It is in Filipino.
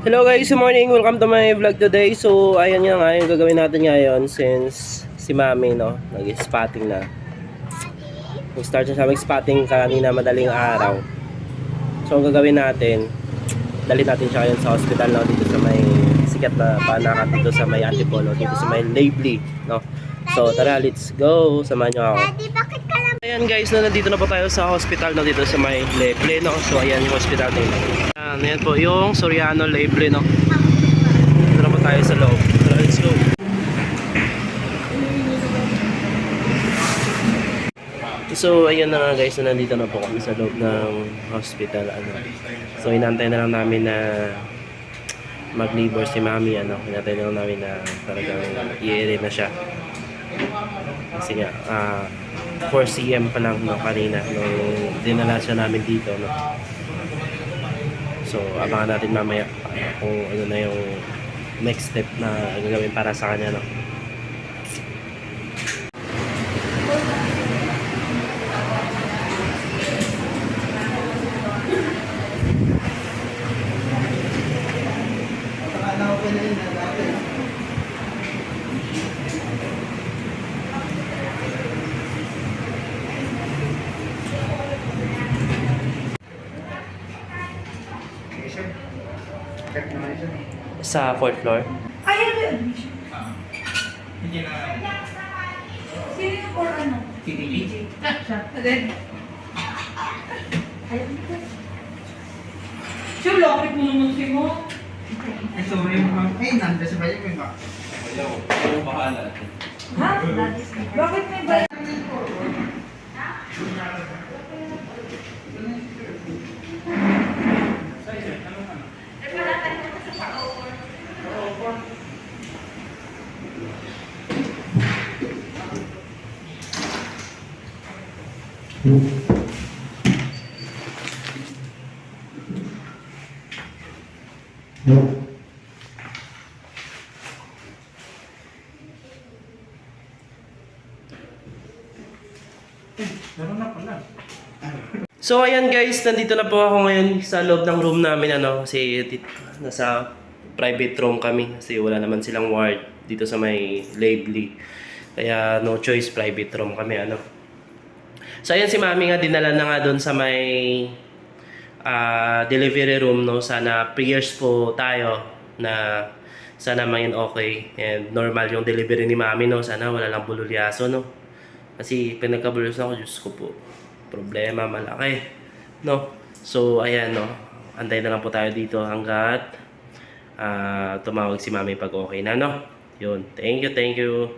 Hello guys, good morning. Welcome to my vlog today. So, ayan nga nga yung gagawin natin ngayon since si Mami, no, nag-spotting na. Nag-start na siya mag-spotting kanina madaling araw. So, ang gagawin natin, dali natin siya ngayon sa hospital, no, dito sa may sikat na panakat dito sa may Antipolo, dito sa may Lavely, no. So, tara, let's go. Samahan niyo ako. Ayan guys, na nandito na po tayo sa hospital no, dito sa may Leble, no? So ayan yung hospital nila. Ayan, ayan po yung Soriano Leble, no? Na po tayo sa loob. So, let's go. So ayan na nga guys, na nandito na po kami sa loob ng hospital. Ano. So inantay na lang namin na mag-labor si mami. Ano. Inantay na lang namin na talagang i na siya. Kasi nga, ah 4 cm pa lang no, kanina nung dinala siya namin dito. No. So, abangan natin mamaya kung ano na yung next step na gagawin para sa kanya. No. Sa fourth floor. Ayaw mo yun. Sino yung for ano? TTP? Siya. Then, ayaw. Sure, lapit mo naman si mo. Ay, sorry mo. Eh, nanda sa bayan mo ba? Ha? Bakit may bayan? Meron So ayan guys, nandito na po ako ngayon sa loob ng room namin ano kasi nasa private room kami kasi wala naman silang ward dito sa may Lavely. Kaya no choice private room kami ano. So ayan si Mami nga dinala na nga doon sa may ah, delivery room no sana prayers po tayo na sana maging okay and normal yung delivery ni Mami no sana wala lang bululyaso no. Kasi pinagkabulos ako, Diyos ko po problema malaki. No? So, ayan, no? Antay na lang po tayo dito hanggat ah, tumawag si mami pag okay na, no? Yun. Thank you, thank you.